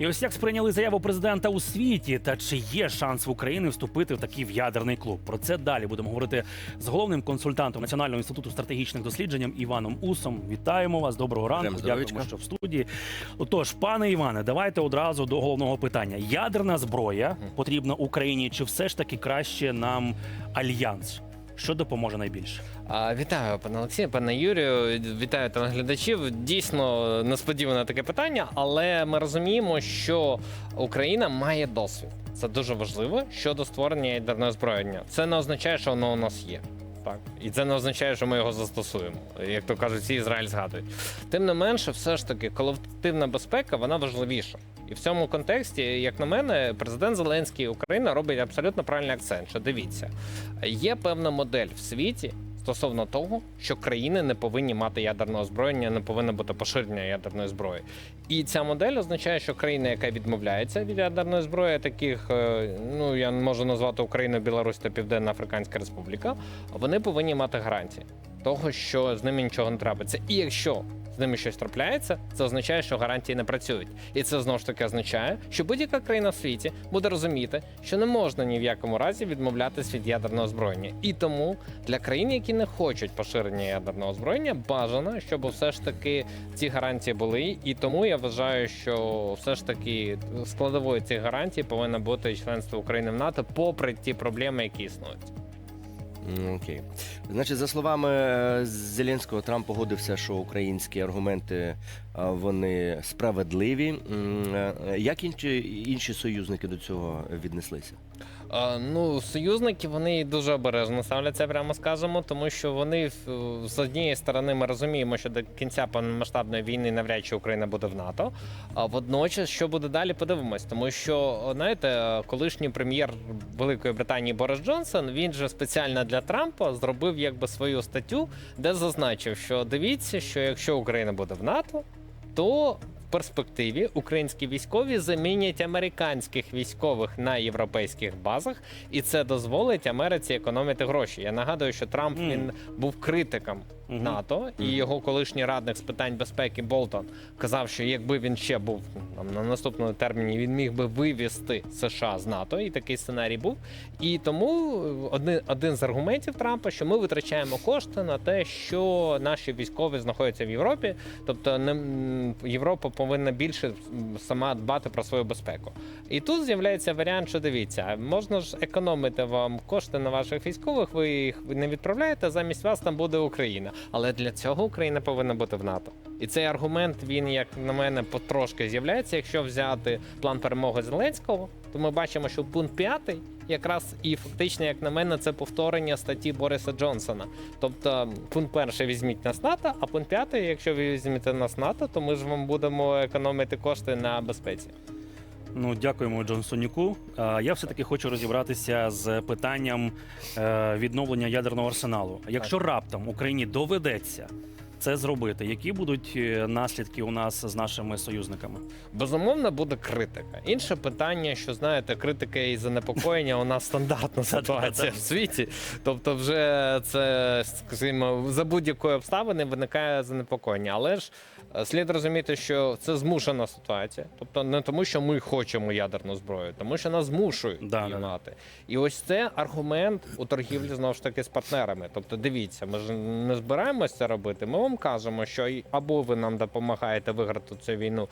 І ось як сприйняли заяву президента у світі, та чи є шанс в Україні вступити в такий в ядерний клуб? Про це далі будемо говорити з головним консультантом Національного інституту стратегічних досліджень Іваном Усом. Вітаємо вас. Доброго ранку. Дякуємо, що в студії. Отож, пане Іване, давайте одразу до головного питання: ядерна зброя потрібна Україні, чи все ж таки краще нам альянс? Що допоможе найбільше? Вітаю, пане Олексію, пане Юрію. Вітаю телеглядачів. Дійсно несподіване таке питання, але ми розуміємо, що Україна має досвід. Це дуже важливо щодо створення ядерного озброєння. Це не означає, що воно у нас є. Так, і це не означає, що ми його застосуємо, як то кажуть, всі Ізраїль згадують. Тим не менше, все ж таки, колективна безпека вона важливіша. І в цьому контексті, як на мене, президент Зеленський Україна робить абсолютно правильний акцент. Що дивіться, є певна модель в світі стосовно того, що країни не повинні мати ядерного озброєння, не повинно бути поширення ядерної зброї. І ця модель означає, що країна, яка відмовляється від ядерної зброї, таких е, ну я можу назвати Україну, Білорусь та Південна Африканська Республіка, вони повинні мати гарантії того, що з ними нічого не трапиться. І якщо ними щось трапляється, це означає, що гарантії не працюють. І це знову ж таки означає, що будь-яка країна в світі буде розуміти, що не можна ні в якому разі відмовлятися від ядерного озброєння. І тому для країн, які не хочуть поширення ядерного озброєння, бажано, щоб все ж таки ці гарантії були. І тому я вважаю, що все ж таки складовою цих гарантій повинно бути членство України в НАТО, попри ті проблеми, які існують. Окей. Значить, за словами е, Зеленського, Трамп погодився, що українські аргументи вони справедливі. Е, Як інші, інші союзники до цього віднеслися? Ну, союзники вони дуже обережно ставляться, прямо скажемо, тому що вони з однієї сторони ми розуміємо, що до кінця повномасштабної війни навряд чи Україна буде в НАТО. А водночас, що буде далі, подивимось, тому що знаєте, колишній прем'єр Великої Британії Борис Джонсон він же спеціально для Трампа зробив якби свою статтю, де зазначив, що дивіться, що якщо Україна буде в НАТО, то в перспективі українські військові замінять американських військових на європейських базах, і це дозволить Америці економити гроші. Я нагадую, що Трамп він був критиком. НАТО, і його колишній радник з питань безпеки Болтон казав, що якби він ще був там на наступному терміні, він міг би вивести США з НАТО, і такий сценарій був. І тому один, один з аргументів Трампа, що ми витрачаємо кошти на те, що наші військові знаходяться в Європі, тобто не Європа повинна більше сама дбати про свою безпеку. І тут з'являється варіант, що дивіться, можна ж економити вам кошти на ваших військових, ви їх не відправляєте, замість вас там буде Україна. Але для цього Україна повинна бути в НАТО. І цей аргумент він, як на мене, потрошки з'являється. Якщо взяти план перемоги Зеленського, то ми бачимо, що пункт п'ятий якраз і фактично, як на мене, це повторення статті Бориса Джонсона. Тобто, пункт перший візьміть нас НАТО, а пункт п'ятий, якщо ви візьмете нас НАТО, то ми ж вам будемо економити кошти на безпеці. Ну, дякуємо Джонсоніку. Я все-таки хочу розібратися з питанням е, відновлення ядерного арсеналу. Якщо раптом Україні доведеться це зробити, які будуть е, наслідки у нас з нашими союзниками? Безумовно, буде критика. Інше питання, що знаєте, критика і занепокоєння у нас стандартна ситуація в світі. Тобто, вже це скажімо, за будь-якої обставини виникає занепокоєння. Але ж е, слід розуміти, що це змушена ситуація. Тобто, не тому, що ми хочемо ядерну зброю, тому що нас змушують Да, її мати. І ось це аргумент у торгівлі знову ж таки з партнерами. Тобто, дивіться, ми ж не збираємося це робити. Ми вам кажемо, що або ви нам допомагаєте виграти цю війну.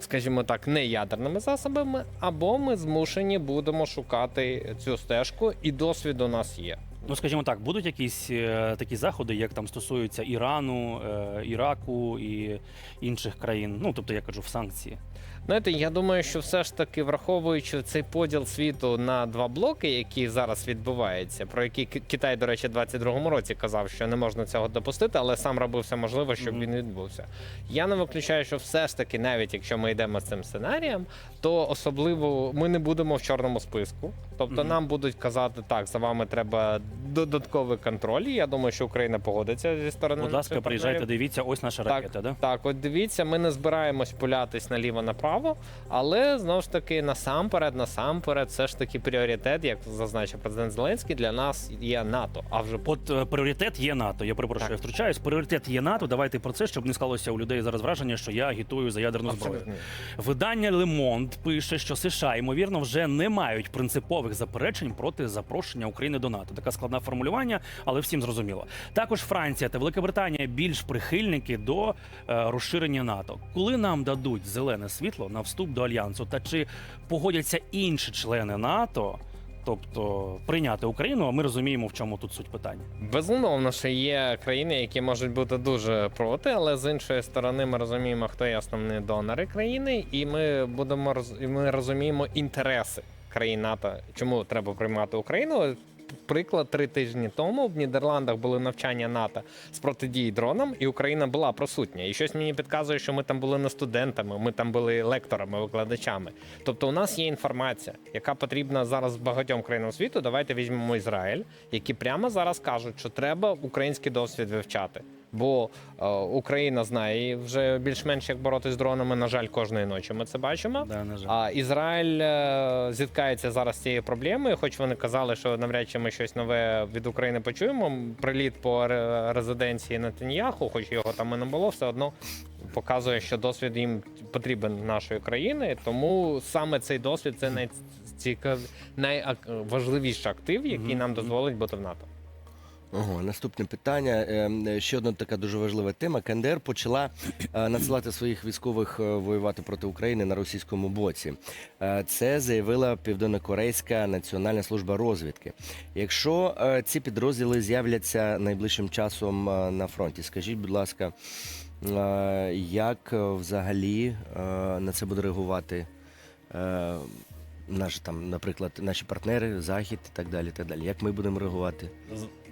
Скажімо так, не ядерними засобами, або ми змушені будемо шукати цю стежку, і досвід у нас є. Ну, скажімо так, будуть якісь е, такі заходи, як там стосуються Ірану, е, Іраку і інших країн. Ну, тобто я кажу в санкції. Знаєте, я думаю, що все ж таки, враховуючи цей поділ світу на два блоки, які зараз відбуваються, про які Ки- Китай, до речі, в 22-му році казав, що не можна цього допустити, але сам робив все можливе, щоб Мгм. він відбувся. Я не виключаю, що все ж таки, навіть якщо ми йдемо з цим сценарієм, то особливо ми не будемо в чорному списку. Тобто Мгм. нам будуть казати, так, за вами треба додатковий контроль. І я думаю, що Україна погодиться зі сторони. Будь ласка, приїжджайте, дивіться, ось наша Так. ракета. Да? Так, от дивіться, ми не збираємось пулятись наліво направо, але знову ж таки насамперед, насамперед, все ж таки пріоритет, як зазначив президент Зеленський, для нас є НАТО. А вже От е, пріоритет є НАТО. Я перепрошую, Так. я втручаюсь. Пріоритет є НАТО. Давайте про це, щоб не склалося у людей зараз враження, що я агітую за ядерну зброю. абсолютно. Видання Monde пише, що США ймовірно вже не мають принципових заперечень проти запрошення України до НАТО. Така складна формулювання, але всім зрозуміло. Також Франція та Велика Британія більш прихильники до е, розширення НАТО. Коли нам дадуть зелене світло на вступ до альянсу, та чи погодяться інші члени НАТО? Тобто прийняти Україну, а ми розуміємо, в чому тут суть питання. Безумовно, що є країни, які можуть бути дуже проти, але з іншої сторони, ми розуміємо, хто є основні донори країни, і ми будемо ми розуміємо інтереси країн НАТО, чому треба приймати Україну. Приклад три тижні тому в Нідерландах були навчання НАТО з протидії дронам, і Україна була присутня. І щось мені підказує, що ми там були не студентами, ми там були лекторами, викладачами. Тобто, у нас є інформація, яка потрібна зараз багатьом країнам світу. Давайте візьмемо Ізраїль, які прямо зараз кажуть, що треба український досвід вивчати. Бо е, Україна знає вже більш-менш як боротись з дронами. На жаль, кожної ночі ми це бачимо. Да, на жаль. А Ізраїль е, зіткається зараз з цією проблемою, хоч вони казали, що навряд чи ми щось нове від України почуємо. Приліт по ре- резиденції Нетаньяху, хоч його там і не було, все одно показує, що досвід їм потрібен нашої країни. Тому саме цей досвід це найцікав... найважливіший актив, який нам дозволить бути в НАТО. Ого, наступне питання. Ем, Ще одна така дуже важлива тема. КНДР почала е, надсилати своїх військових е, воювати проти України на російському боці. Е, Це заявила Південнокорейська національна служба розвідки. Якщо е, ці підрозділи з'являться найближчим часом е, на фронті, скажіть, будь ласка, е, як е, взагалі е, на це буде реагувати? е, Наші там, наприклад, наші партнери, захід і так далі. Так далі. Як ми будемо реагувати?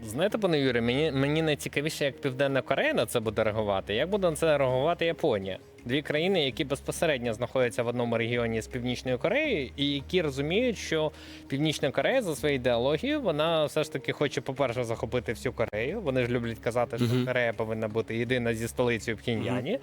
Знаєте, пане Юрі, мені, мені найцікавіше, як Південна Корея на це буде реагувати. Як буде на це реагувати Японія? Дві країни, які безпосередньо знаходяться в одному регіоні з Північною Кореєю, і які розуміють, що Північна Корея за своєю ідеологією вона все ж таки хоче, по-перше, захопити всю Корею. Вони ж люблять казати, що Мгм. Корея повинна бути єдина зі столицею в Пхеньяні.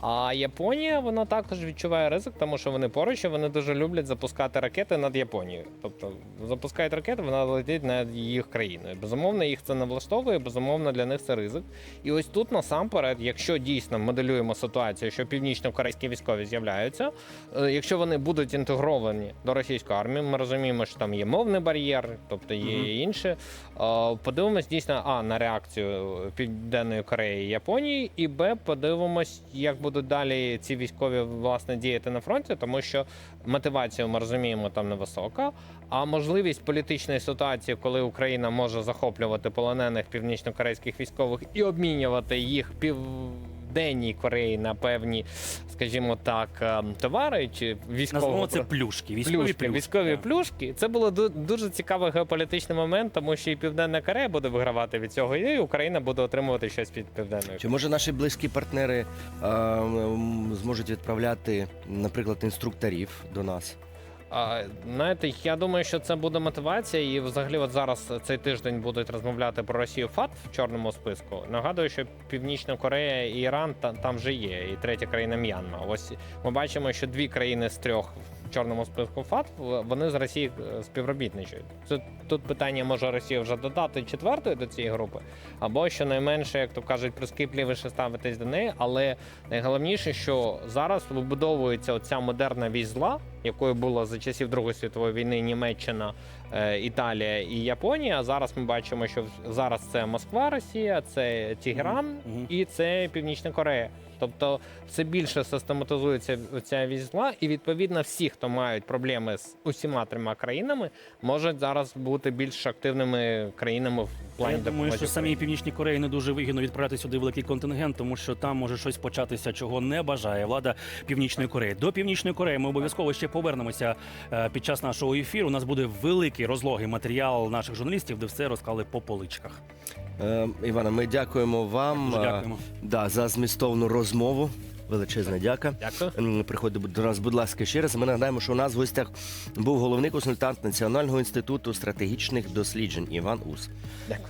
А Японія вона також відчуває ризик, тому що вони поруч і вони дуже люблять запускати ракети над Японією. Тобто запускають ракети, вона летить над їх країною. Безумовно, їх це не влаштовує, безумовно, для них це ризик. І ось тут насамперед, якщо дійсно моделюємо ситуацію, що північно-корейські військові з'являються, е, якщо вони будуть інтегровані до російської армії, ми розуміємо, що там є мовний бар'єр, тобто є інше. Е, Подивимось дійсно а на реакцію Південної Кореї і Японії, і Б, подивимось, як будуть далі ці військові власне діяти на фронті, тому що мотивація, ми розуміємо, там невисока. А можливість політичної ситуації, коли Україна може захоплювати полонених північно-корейських військових і обмінювати їх південній Кореї на певні, скажімо так, е, товари чи військові це плюшки. Військові плюшки, плюшки. військові так. плюшки. Це було дуже цікавий геополітичний момент, тому що і Південна Корея буде вигравати від цього, і Україна буде отримувати щось від південної. Чи може наші близькі партнери е, зможуть відправляти, наприклад, інструкторів до нас? Знаєте, я думаю, що це буде мотивація, і взагалі, от зараз цей тиждень будуть розмовляти про Росію ФАТ в чорному списку. Нагадую, що Північна Корея і Іран та- там вже є, і третя країна М'янма. Ось ми бачимо, що дві країни з трьох в чорному списку ФАТ вони з Росії е, співробітничають. Це тут питання може Росія вже додати четвертою до цієї групи, або щонайменше, як то кажуть, прискіпливіше ставитись до неї. Але найголовніше, що зараз вибудовується оця модерна вісь зла, якою було за часів Другої світової війни Німеччина, е, Італія і Японія. Зараз ми бачимо, що зараз це Москва, Росія, це Тігран і це Північна Корея. Тобто все більше систематизується ця вісь зла, і відповідно всі, хто мають проблеми з усіма трьома країнами, можуть зараз бути більш активними країнами в плані Я думаю, що самій Північній Кореї не дуже вигідно відправляти сюди великий контингент, тому що там може щось початися, чого не бажає влада Північної Кореї. До Північної Кореї ми обов'язково ще повернемося е, під час нашого ефіру. У нас буде великий розлогий матеріал наших журналістів, де все розклали по поличках. Е, Івана, ми дякуємо вам Дуже е, дякуємо. да, за змістовну розмову. Величезна дяка. Дякую. Приходьте до нас, будь ласка, ще раз. Ми нагадаємо, що у нас в гостях був головний консультант Національного інституту стратегічних досліджень Іван Ус. Дякую.